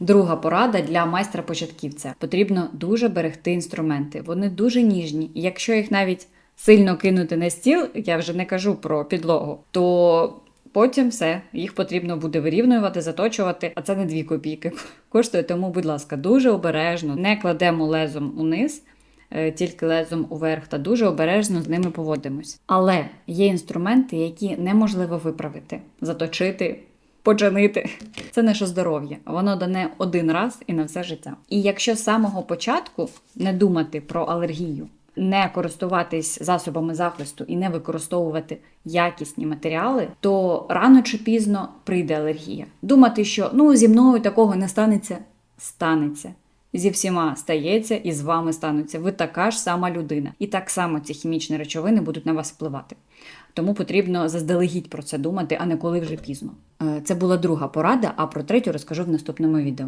Друга порада для майстра початківця. Потрібно дуже берегти інструменти. Вони дуже ніжні. І якщо їх навіть сильно кинути на стіл, я вже не кажу про підлогу, то потім все, їх потрібно буде вирівнювати, заточувати, а це не дві копійки коштує. Тому, будь ласка, дуже обережно не кладемо лезом униз. е, Тільки лезом уверх та дуже обережно з ними поводимось. Але є інструменти, які неможливо виправити, заточити, починити. Це наше здоров'я. Воно дане один раз і на все життя. І якщо з самого початку не думати про алергію, не користуватись засобами захисту і не використовувати якісні матеріали, то рано чи пізно прийде алергія. Думати, що ну зі мною такого не станеться, станеться. Зі всіма стається і з вами стануться. Ви така ж сама людина. І так само ці хімічні речовини будуть на вас впливати. Тому потрібно заздалегідь про це думати, а не коли вже пізно. Е, Це була друга порада, а про третю розкажу в наступному відео.